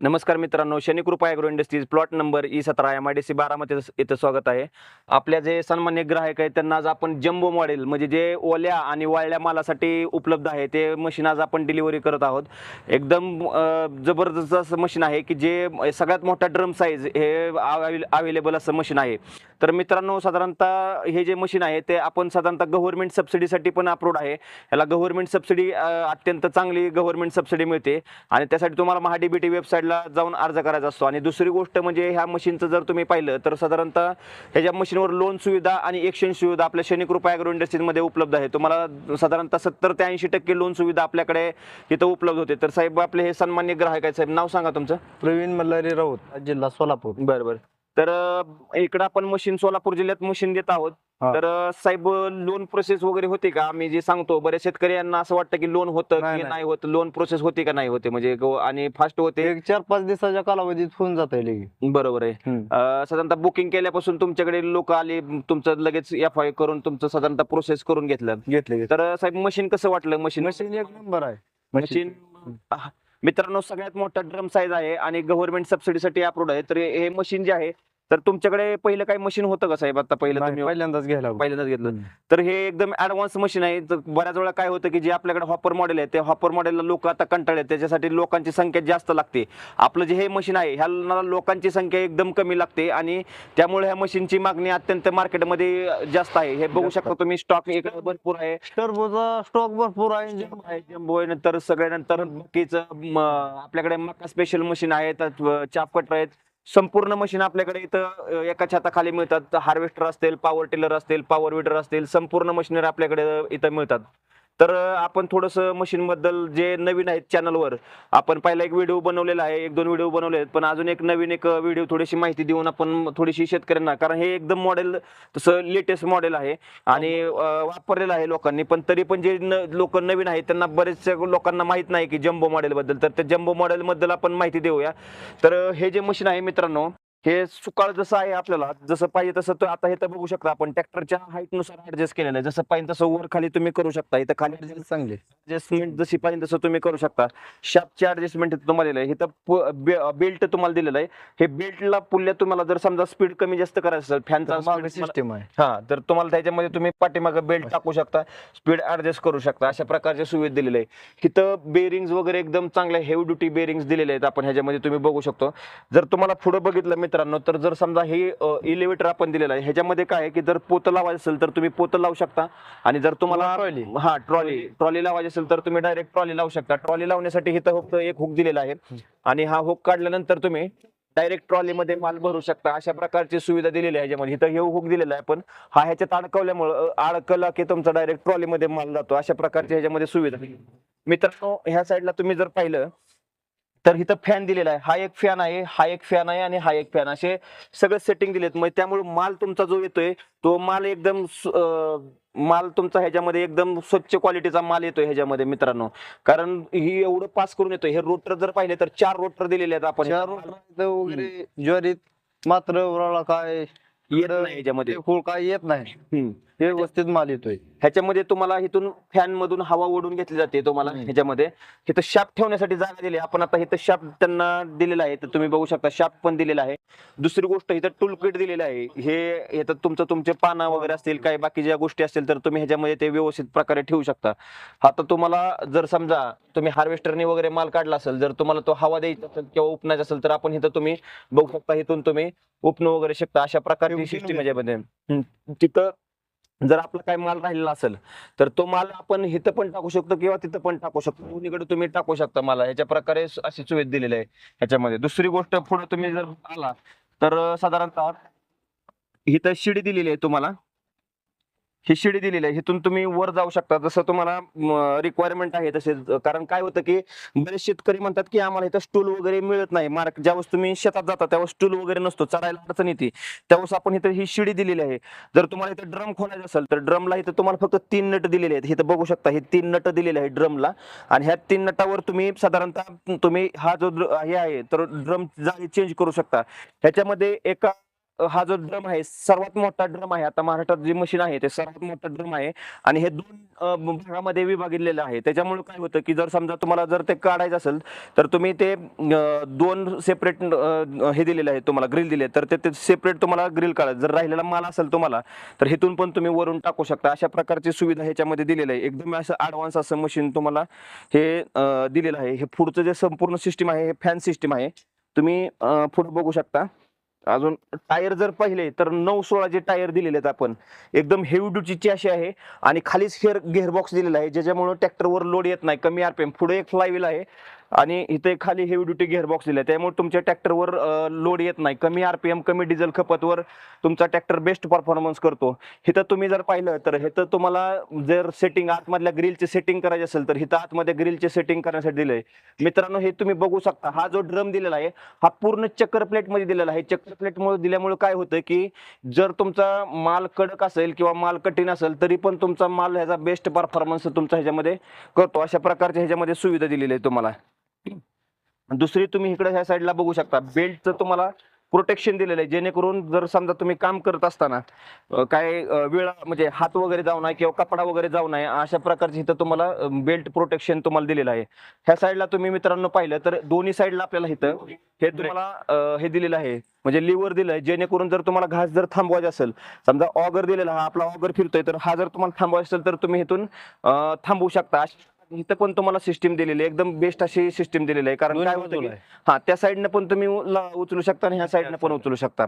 नमस्कार मित्रांनो Shanikrupa agro industries plot number E सतरा M I D C Baramati इथं स्वागत आहे. आपल्या जे सन्मान्य ग्राहक आहेत त्यांना आज आपण जम्बो मॉडेल म्हणजे जे ओल्या आणि वाळल्या मालासाठी उपलब्ध आहे ते मशीन आज आपण डिलिव्हरी करत आहोत. एकदम जबरदस्त असं मशीन आहे की जे सगळ्यात मोठा ड्रम साईज हे अवेलेबल असं मशीन आहे. तर मित्रांनो साधारणतः हे जे मशीन आहे ते आपण साधारणतः गव्हर्नमेंट सबसिडीसाठी पण अप्रूव्ड आहे. याला गव्हर्नमेंट सबसिडी अत्यंत चांगली गव्हर्नमेंट सबसिडी मिळते. आणि त्यासाठी तुम्हाला महाडीबीटी वेबसाईटला जाऊन अर्ज करायचा असतो. आणि दुसरी गोष्ट म्हणजे ह्या मशीनचं जर तुम्ही पाहिलं तर साधारणतः ह्याच्या मशीनवर लोन सुविधा आणि एक्सचेंज सुविधा आपल्या शनिकृपा ॲग्रो इंडस्ट्रीजमध्ये उपलब्ध आहे तुम्हाला साधारणतः सत्तर ते ऐंशी टक्के लोन सुविधा आपल्याकडे इथं उपलब्ध होते. तर साहेब आपले हे सन्मान्य ग्राहक आहेत साहेब नाव सांगा तुमचं. प्रवीण मल्हारी राऊत जिल्हा सोलापूर. बरं बरं. तर इकडं आपण मशीन सोलापूर जिल्ह्यात मशीन देत आहोत. हा. तर साहेब लोन प्रोसेस वगैरे होते का? आम्ही जे सांगतो बऱ्याच शेतकरी यांना असं वाटतं की लोन होतं नाही, की नाही. नाही होत लोन प्रोसेस होते का नाही होते? म्हणजे गो- आणि फास्ट होते. एक चार पाच दिवसाच्या कालावधीत होऊन जात आहे बरोबर आहे. अं, साधारणतः बुकिंग केल्यापासून तुमच्याकडे लोक आले तुमचं लगेच एफ आय करून तुमचं साधारणतः प्रोसेस करून घेतलं. घेतले तर साहेब मशीन कसं वाटलं? मशीन मशीन एक नंबर आहे. मशीन मित्रांनो सगळ्यात मोठा ड्रम साईज आहे आणि गव्हर्नमेंट सबसिडीसाठी अप्रूव्ह आहे. तर हे मशीन जे आहे तर तुमच्याकडे पहिलं काही मशीन होतं का साहेब? आता पहिलं तुम्ही पहिल्यांदाच घ्यायला पहिल्यांदाच घेतलं. तर हे एकदम ऍडव्हान्स मशीन आहे. तर बऱ्याच वेळा काय होतं की जे आपल्याकडे हॉपर मॉडेल आहे ते हॉपर मॉडेलला लोक आता कंटाळे त्याच्यासाठी लोकांची संख्या जास्त लागते. आपलं जे हे मशीन आहे ह्याला लोकांची संख्या एकदम कमी लागते आणि त्यामुळे ह्या मशीनची मागणी अत्यंत मार्केटमध्ये जास्त आहे. हे बघू. शकता तुम्ही स्टॉक इकडे भरपूर आहे. टर्बोचा स्टॉक भरपूर आहे. जम्बो आहे. नंतर सगळ्या नंतर बाकीचं आपल्याकडे मका स्पेशल मशीन आहेत चाप कटर आहेत. संपूर्ण मशीन आपल्याकडे इथं एका छताखाली मिळतात. हार्वेस्टर असतील पॉवर टिलर असतील पॉवर विडर असतील संपूर्ण मशीनरी आपल्याकडे इथं मिळतात. तर आपण थोडंसं मशीनबद्दल जे नवीन आहेत चॅनलवर आपण पहिला एक व्हिडिओ बनवलेला आहे एक दोन व्हिडिओ बनवले आहेत पण अजून एक नवीन एक व्हिडिओ थोडीशी माहिती देऊन आपण थोडीशी शेतकऱ्यांना कारण हे एकदम मॉडेल तसं लेटेस्ट मॉडेल आहे आणि वापरलेलं आहे लोकांनी पण तरी पण जे लोक नवीन आहेत त्यांना बरेचशा लोकांना माहीत नाही की जम्बो मॉडेलबद्दल तर त्या जम्बो मॉडेलबद्दल आपण माहिती देऊया. तर हे जे मशीन आहे मित्रांनो हे सुकाळ जसं आहे आपल्याला जसं पाहिजे तसं तो आता हे तर बघू शकता आपण. ट्रॅक्टरच्या हाईटनुसार ऍडजस्ट केलेलं आहे. जसं पाहिजे तसं वर खाली तुम्ही करू शकता. इथं खाली adjust चांगले ऍडजस्टमेंट जशी पाहिजे तसं तुम्ही करू शकता. शापची ऍडजस्टमेंट तुम्हाला आहे. इथं बेल्ट तुम्हाला दिलेलं आहे. हे बेल्टला पुल्ल्या तुम्हाला जर समजा स्पीड कमी जास्त करायचं असेल फॅनचा सिस्टीम आहे. हा तर तुम्हाला त्याच्यामध्ये तुम्ही पाठीमागे बेल्ट टाकू शकता. स्पीड ऍडजस्ट करू शकता. अशा प्रकारचे सुविधा दिलेले आहे इथं बेरिंग्स वगैरे एकदम चांगले हेवी ड्युटी बेरिंग्स दिलेले आहेत. आपण ह्याच्यामध्ये तुम्ही बघू शकतो. जर तुम्हाला पुढे बघितलं मित्रांनो तर जर समजा हे इलेव्हेटर आपण दिलेलं आहे ह्याच्यामध्ये काय आहे की जर पोतं लावायचं असेल तर तुम्ही पोतं लावू शकता आणि जर तुम्हाला Trolley. हा ट्रॉली. ट्रॉली लावायची असेल तर तुम्ही डायरेक्ट ट्रॉली लावू शकता. ट्रॉली लावण्यासाठी इथं फक्त एक हुक दिलेला आहे आणि हा हुक काढल्यानंतर तुम्ही डायरेक्ट ट्रॉलीमध्ये माल भरू शकता. अशा प्रकारची सुविधा दिलेली आहे ह्याच्यामध्ये इथं हे हुक दिलेला आहे पण हा ह्याच्यात अडकवल्यामुळं अडकला की तुमचा डायरेक्ट ट्रॉलीमध्ये माल जातो. अशा प्रकारची ह्याच्यामध्ये सुविधा. मित्रांनो ह्या साईडला तुम्ही जर पाहिलं तर इथं फॅन दिलेला आहे. हा एक फॅन आहे हा एक फॅन आहे आणि हा एक फॅन असे सगळे सेटिंग दिलेत. मग त्यामुळे माल तुमचा जो येतोय तो माल एकदम माल तुमचा ह्याच्यामध्ये एकदम स्वच्छ क्वालिटीचा माल येतोय ह्याच्यामध्ये मित्रांनो. कारण ही एवढं पास करून येतोय. हे रोटर जर पाहिले तर चार रोटर दिलेले आहेत आपण. चार वगैरे ज्वारीत मात्र काय येत नाही ह्याच्यामध्ये. फुल काय येत नाही. व्यवस्थित माल येतोय. ह्याच्यामध्ये तुम्हाला इथून फॅन मधून हवा ओढून घेतली जाते तुम्हाला. ह्याच्यामध्ये. इथं शाप ठेवण्यासाठी जागा दिली. आहे. आपण आता इथं शाप त्यांना दिलेला आहे. तर तुम्ही बघू शकता शाप पण दिलेला आहे. दुसरी गोष्ट इथं टूल किट दिलेलं आहे. हे इथं तुमचं तुमचे पानं वगैरे असतील काही बाकी ज्या गोष्टी असतील तर तुम्ही ह्याच्यामध्ये ते व्यवस्थित प्रकारे ठेवू शकता. आता तुम्हाला जर समजा तुम्ही हार्वेस्टरने वगैरे माल काढला असेल जर तुम्हाला तो हवा द्यायचा असेल किंवा उपणायचा असेल तर आपण इथं तुम्ही बघू शकता इथून तुम्ही उपणं वगैरे शकता. अशा प्रकारची सिस्टीम हम्म. तिथं जर आपला काय माल राहिलेला असेल तर तो माल आपण इथं पण टाकू शकतो किंवा तिथं पण टाकू शकतो. दोन्हीकडे तुम्ही टाकू शकता मला. ह्याच्या प्रकारे अशी सुविधा दिलेली आहे ह्याच्यामध्ये दुसरी गोष्ट पुढे तुम्ही जर आला तर साधारणतः इथं शिडी दिलेली आहे तुम्हाला. ही शिडी दिलेली आहे. हिथून तुम्ही वर जाऊ शकता. जसं तुम्हाला रिक्वायरमेंट आहे तसे कारण काय होतं की बरेच शेतकरी म्हणतात की आम्हाला इथं स्टूल वगैरे मिळत नाही. मार्क ज्यावेळेस तुम्ही शेतात जाता त्यावेळेस स्टूल वगैरे नसतो. चढायला अडचण येते. त्यावेळेस आपण इथं ही शिडी दिलेली आहे. जर तुम्हाला इथं ड्रम खोलायचं असेल तर ड्रमला इथं तुम्हाला फक्त तीन नट दिलेले आहेत. इथं बघू शकता हे तीन नट दिलेले आहे ड्रमला आणि ह्या तीन नटावर तुम्ही साधारणतः तुम्ही हा जो हे आहे तर ड्रम जाळी चेंज करू शकता. ह्याच्यामध्ये एका हा जो ड्रम आहे सर्वात मोठा ड्रम आहे आता महाराष्ट्रात जे मशीन आहे ते सर्वात मोठा ड्रम आहे. आणि हे दोन भागामध्ये विभागलेलं आहे. त्याच्यामुळे काय होतं की जर समजा तुम्हाला जर ते काढायचं असेल तर तुम्ही ते दोन सेपरेट हे दिलेले आहे तुम्हाला ग्रिल दिले तर ते सेपरेट तुम्हाला ग्रिल काढायचं. जर राहिलेला माल असेल तुम्हाला तर इथून पण तुम्ही वरून टाकू शकता. अशा प्रकारची सुविधा ह्याच्यामध्ये दिलेली आहे. एकदम असं ॲडव्हान्स असं मशीन तुम्हाला हे दिलेलं आहे. हे पुढचं जे संपूर्ण सिस्टीम आहे हे फॅन सिस्टीम आहे. तुम्ही पुढे बघू शकता. अजून टायर जर पाहिले तर नऊ सोळाचे टायर दिलेले आहेत आपण एकदम हेवी ड्युटीची अशी आहे आणि खालीच हेअर गेअरबॉक्स दिलेला आहे ज्याच्यामुळे ट्रॅक्टरवर लोड येत नाही कमी आरपीएम पुढे एक फ्लायव्हील आहे. आणि इथे खाली हेवी ड्युटी गेअरबॉक्स दिले आहे त्यामुळे तुमच्या ट्रॅक्टरवर लोड येत नाही. कमी आरपीएम कमी डिझेल खपतवर तुमचा ट्रॅक्टर बेस्ट परफॉर्मन्स करतो. इथं तुम्ही जर पाहिलं तर इथं तुम्हाला जर सेटिंग आतमधल्या ग्रिलची सेटिंग करायचे असेल तर इथं आतमध्ये ग्रिलचे सेटिंग करण्यासाठी दिलंय. मित्रांनो हे तुम्ही बघू शकता. हा जो ड्रम दिलेला आहे हा पूर्ण चक्कर प्लेटमध्ये दिलेला आहे. चक्कर प्लेटमध्ये दिल्यामुळे काय होतं की जर तुमचा माल कडक असेल किंवा माल कठीण असेल तरी पण तुमचा माल ह्याचा बेस्ट परफॉर्मन्स तुमचा ह्याच्यामध्ये करतो. अशा प्रकारच्या ह्याच्यामध्ये सुविधा दिलेली आहे तुम्हाला. दुसरी तुम्ही इकडे ह्या साईडला बघू शकता. बेल्टचं तुम्हाला प्रोटेक्शन दिलेलं आहे. जेणेकरून जर समजा तुम्ही काम करत असताना काय वेळा म्हणजे हात वगैरे जाऊ नये किंवा कपडा वगैरे जाऊ नये अशा प्रकारचे इथं तुम्हाला बेल्ट प्रोटेक्शन तुम्हाला दिलेलं आहे. ह्या साईडला तुम्ही मित्रांनो पाहिलं तर दोन्ही साईडला आपल्याला इथं हे तुम्हाला हे दिलेलं आहे. म्हणजे लिव्हर दिलं आहे. जेणेकरून जर तुम्हाला घास जर थांबवायचा असेल समजा ऑगर दिलेला हा आपला ऑगर फिरतोय तर हा जर तुम्हाला थांबवायचा असेल तर तुम्ही इथून थांबवू शकता. इथं पण तुम्हाला सिस्टीम दिलेली आहे. एकदम बेस्ट अशी सिस्टीम दिलेली आहे. कारण दोन्ही काय होतं बाजूला की आहे. हा त्या साईडनं पण तुम्ही ला- उचलू शकता आणि ह्या साईडनं पण उचलू शकता.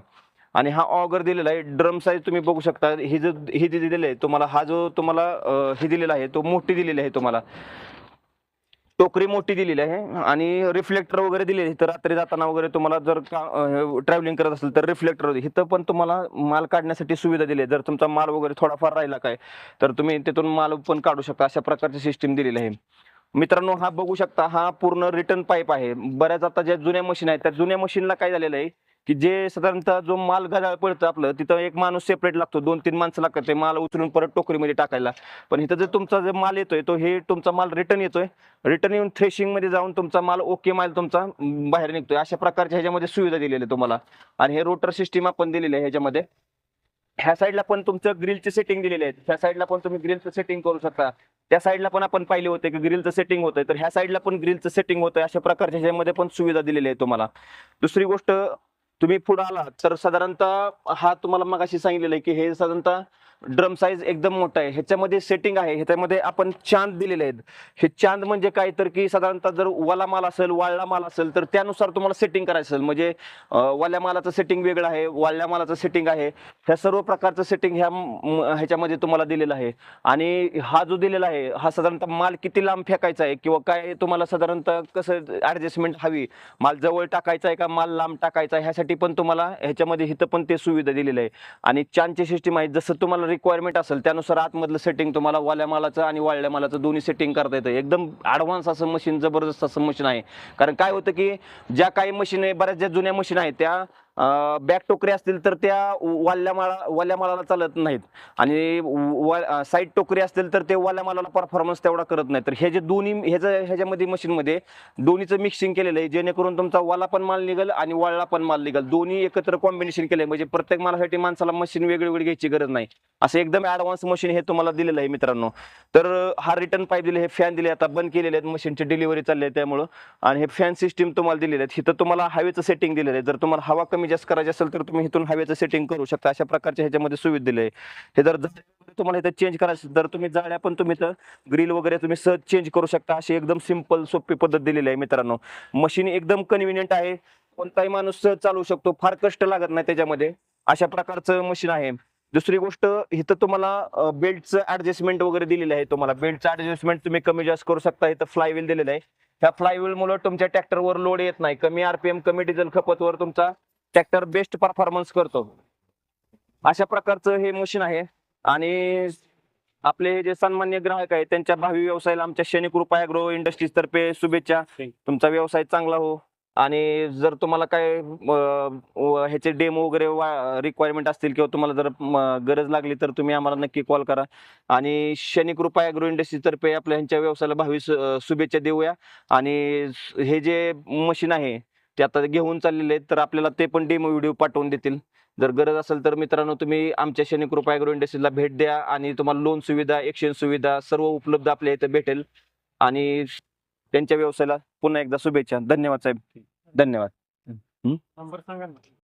आणि हा ऑगर दिलेला आहे. ड्रम साईज तुम्ही बघू शकता. ही जो हे जे दिलेलं आहे तुम्हाला हा जो तुम्हाला अं, हे दिलेला आहे तो मोठी दिलेली आहे तुम्हाला. टोकरी मोठी दिलेली आहे आणि रिफ्लेक्टर वगैरे दिलेले तर रात्री जाताना वगैरे तुम्हाला जर ट्रॅव्हलिंग करत असेल तर रिफ्लेक्टर इथं पण तुम्हाला माल काढण्यासाठी सुविधा दिली आहे. जर तुमचा माल वगैरे थोडाफार राहिला काय तर तुम्ही तिथून माल पण काढू शकता. अशा प्रकारची सिस्टीम दिलेली आहे. मित्रांनो हा बघू शकता हा पूर्ण रिटर्न पाईप आहे. बऱ्याच आता ज्या जुन्या मशीन आहेत त्या जुन्या मशीनला काय झालेलं आहे? की जे साधारणतः जो माल गजाळ पडतं आपलं तिथं एक माणूस सेपरेट लागतो. दोन तीन माणसं लागतात. ते माल उचलून परत टोकरीमध्ये टाकायला. पण इथं जर तुमचा जे माल येतोय तो हे तुमचा माल रिटर्न येतोय. रिटर्न येऊन थ्रेशिंगमध्ये जाऊन तुमचा माल ओके माल तुमचा बाहेर निघतोय. अशा प्रकारच्या ह्याच्यामध्ये सुविधा दिलेली आहे तुम्हाला. आणि हे रोटर सिस्टीम आपण दिलेली आहे ह्याच्यामध्ये. ह्या साईडला पण तुमचं ग्रिलचे सेटिंग दिलेले आहेत ह्या साईडला पण तुम्ही ग्रिलचं सेटिंग करू शकता. त्या साईडला पण आपण पाहिले होते की ग्रिलचं सेटिंग होतंय. तर ह्या साईडला पण ग्रिलचं सेटिंग होतंय. अशा प्रकारच्या ह्याच्यामध्ये पण सुविधा दिलेली आहे तुम्हाला. दुसरी गोष्ट तुम्ही पुढे आलात तर साधारणतः हा तुम्हाला मग अशी सांगितलेलं आहे की हे साधारणतः ड्रम साईज एकदम मोठा आहे. ह्याच्यामध्ये सेटिंग आहे. ह्याच्यामध्ये आपण चांद दिलेले आहेत. हे चांद म्हणजे काय? तर की साधारणतः जर वाला माल असेल वाळला माल असेल तर त्यानुसार तुम्हाला सेटिंग करायचं असेल. म्हणजे वाल्या मालाचं सेटिंग वेगळं आहे वाळल्या मालाचं सेटिंग आहे. ह्या सर्व प्रकारचं सेटिंग ह्या ह्याच्यामध्ये तुम्हाला दिलेलं आहे. आणि हा जो दिलेला आहे हा साधारणतः माल किती लांब फेकायचा आहे किंवा काय तुम्हाला साधारणतः कसं ऍडजस्टमेंट हवी? माल जवळ टाकायचा आहे का? माल लांब टाकायचा आहे? ह्यासाठी पण तुम्हाला ह्याच्यामध्ये इथं पण ते सुविधा दिलेली आहे. आणि चानची सिस्टीम आहे जसं तुम्हाला रिक्वायरमेंट असेल त्यानुसार आतमधलं सेटिंग तुम्हाला वाल्या मालाचं आणि वाळल्या मालाचं दोन्ही सेटिंग करता येतं. एकदम ॲडव्हान्स असं मशीन जबरदस्त असं मशीन आहे. कारण काय होतं की ज्या काही मशीन आहे बऱ्याच ज्या जुन्या मशीन आहेत त्या बॅक टोकरी असतील तर त्या वाल्या माळा वाल्या मालाला चालत नाहीत. आणि साईड टोकरी असतील तर ते वाल्या मालाला परफॉर्मन्स तेवढा करत नाही तर हे जे दोन्ही ह्याचं ह्याच्यामध्ये मशीनमध्ये दोन्हीचं मिक्सिंग केलेलं आहे जेणेकरून तुमचा वाला पण माल निघेल आणि वाळला पण माल निघेल. दोन्ही एकत्र कॉम्बिनेशन केलं म्हणजे प्रत्येक मालासाठी माणसाला मशीन वेगळी वेगळी घ्यायची गरज नाही. असं एकदम ॲडव्हान्स मशीन हे तुम्हाला दिलेलं आहे मित्रांनो. तर हा रिटर्न पाईप दिले हे फॅन दिले आता बंद केलेले आहेत. मशीनची डिलिव्हरी चालली आहे त्यामुळं. आणि हे फॅन सिस्टीम तुम्हाला दिलेले आहेत. इथं तुम्हाला हवेचं सेटिंग दिलेलं आहे. जर तुम्हाला हवा कमी जास्त करायची असेल तर तुम्ही इथून हवेचं सेटिंग करू शकता. अशा प्रकारच्या ह्याच्यामध्ये सुविधा दिले आहे. हे जर तुम्हाला इथं चेंज करायचं असेल तर तुम्ही जाळ्या पण तुम्ही इथं ग्रिल वगैरे तुम्ही सहज चेंज करू शकता. अशी एकदम सिंपल सोपी पद्धत दिलेली आहे मित्रांनो. मशीन एकदम कन्व्हिनियंट आहे. कोणताही माणूस सहज चालवू शकतो. फार कष्ट लागत नाही त्याच्यामध्ये. अशा प्रकारचं मशीन आहे. दुसरी गोष्ट इथं तुम्हाला बेल्टचं ऍडजस्टमेंट वगैरे दिलेलं आहे तुम्हाला. बेल्टचं ऍडजस्टमेंट तुम्ही कमी जास्त करू शकता. इथं फ्लायव्हील दिलेलं आहे. ह्या फ्लायव्हील मुळे तुमच्या ट्रॅक्टरवर लोड येत नाही. कमी आरपीएम कमी डिझेल खपतवर तुमचा ट्रॅक्टर बेस्ट परफॉर्मन्स करतो. अशा प्रकारचं हे मशीन आहे. आणि आपले जे सन्मान्य ग्राहक आहेत त्यांच्या भावी व्यवसायाला आमच्या शनी कृपा अॅग्रो इंडस्ट्रीज तर्फे शुभेच्छा. तुमचा व्यवसाय चांगला हो. आणि जर तुम्हाला काय ह्याचे डेमो वगैरे रिक्वायरमेंट असतील किंवा तुम्हाला जर गरज लागली तर तुम्ही आम्हाला नक्की कॉल करा. आणि शनी कृपा अॅग्रो इंडस्ट्रीज तर्फे आपल्या ह्यांच्या व्यवसायाला भावी शुभेच्छा देऊया. आणि हे जे मशीन आहे ते आता घेऊन चाललेले आहेत तर आपल्याला ते पण डेमो व्हिडिओ पाठवून देतील. जर गरज असेल तर मित्रांनो तुम्ही आमच्या शनिकृपा ॲग्रो इंडस्ट्रीजला भेट द्या आणि तुम्हाला लोन सुविधा एक्सचेंज सुविधा सर्व उपलब्ध आपल्या इथं भेटेल. आणि त्यांच्या व्यवसायाला पुन्हा एकदा शुभेच्छा. धन्यवाद साहेब. धन्यवाद. नंबर सांगा ना.